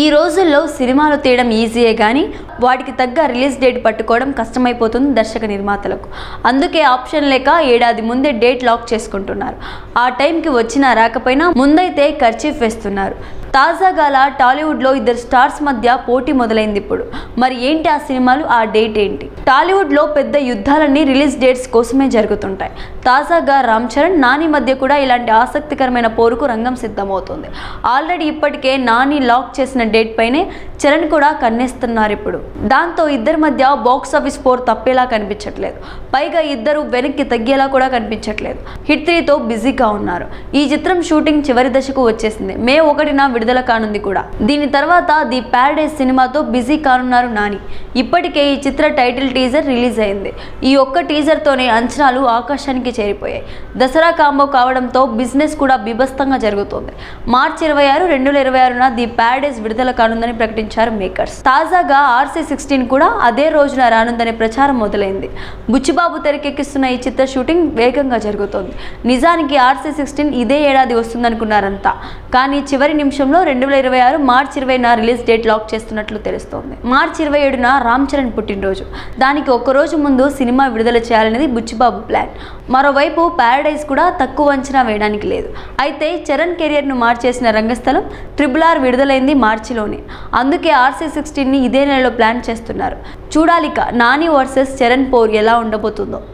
ఈ రోజుల్లో సినిమాలు తీయడం ఈజీయే కానీ వాటికి తగ్గ రిలీజ్ డేట్ పట్టుకోవడం కష్టమైపోతుంది దర్శక నిర్మాతలకు. అందుకే ఆప్షన్ లేక ఏడాది ముందే డేట్ లాక్ చేసుకుంటున్నారు. ఆ టైంకి వచ్చినా రాకపోయినా ముందైతే ఖర్చీఫ్ వేస్తున్నారు. తాజాగా టాలీవుడ్లో ఇద్దరు స్టార్స్ మధ్య పోటీ మొదలైంది ఇప్పుడు. మరి ఏంటి ఆ సినిమాలు? ఆ డేట్ ఏంటి? టాలీవుడ్లో పెద్ద యుద్ధాలన్నీ రిలీజ్ డేట్స్ కోసమే జరుగుతుంటాయి. తాజాగా రామ్ చరణ్ నాని మధ్య కూడా ఇలాంటి ఆసక్తికరమైన పోరుకు రంగం సిద్ధమవుతుంది. ఆల్రెడీ ఇప్పటికే నాని లాక్ చేసిన డేట్ పైనే చరణ్ కూడా కన్నేస్తున్నారు ఇప్పుడు. దాంతో ఇద్దరి మధ్య బాక్స్ ఆఫీస్ పోర్ తప్పేలా కనిపించట్లేదు. పైగా ఇద్దరు వెనక్కి తగ్గేలా కూడా కనిపించట్లేదు. హిట్ త్రీతో బిజీగా ఉన్నారు. ఈ చిత్రం షూటింగ్ చివరి దశకు వచ్చేసింది. మే ఒకటిన విడుదల కానుంది కూడా. దీని తర్వాత ది ప్యారడైజ్ సినిమాతో బిజీ కానున్నారు నాని. ఇప్పటికే ఈ చిత్ర టైటిల్ టీజర్ రిలీజ్ అయింది. ఈ ఒక్క టీజర్తోనే అంచనాలు ఆకాశానికి చేరిపోయాయి. దసరా కాంబో కావడంతో బిజినెస్ కూడా బిభస్తంగా జరుగుతోంది. మార్చి ఇరవై ఆరు రెండు వేల ఇరవై ఆరున ది ప్యాడేజ్ విడుదల కానుందని ప్రకటించారు మేకర్స్ తాజాగా ఆర్సీ సిక్స్టీన్ కూడా అదే రోజున రానుందనే ప్రచారం మొదలైంది. బుచ్చిబాబు తెరకెక్కిస్తున్న ఈ చిత్ర షూటింగ్ వేగంగా జరుగుతోంది. నిజానికి ఆర్సీ సిక్స్టీన్ ఇదే ఏడాది వస్తుందనుకున్నారంతా. కానీ చివరి నిమిషంలో రెండు వేల ఇరవై ఆరు మార్చి ఇరవైన రిలీజ్ డేట్ లాక్ చేస్తున్నట్లు తెలుస్తోంది. మార్చి ఇరవై ఏడున రామ్ చరణ్ పుట్టినరోజు. దానికి ఒక్కరోజు ముందు సినిమా విడుదల చేయాలనేది బుచ్చిబాబు ప్లాన్. మరోవైపు ప్యారడైజ్ కూడా తక్కువ అంచనా వేయడానికి లేదు. అయితే చరణ్ కెరియర్ను మార్చేసిన రంగస్థలం ట్రిపుల్ ఆర్ విడుదలైంది మార్చిలోనే. అందుకే ఆర్సీ సిక్స్టీన్ని ఇదే నెలలో ప్లాన్ చేస్తున్నారు. చూడాలిక నాని వర్సెస్ చరణ్ పోర్ ఎలా ఉండబోతుందో.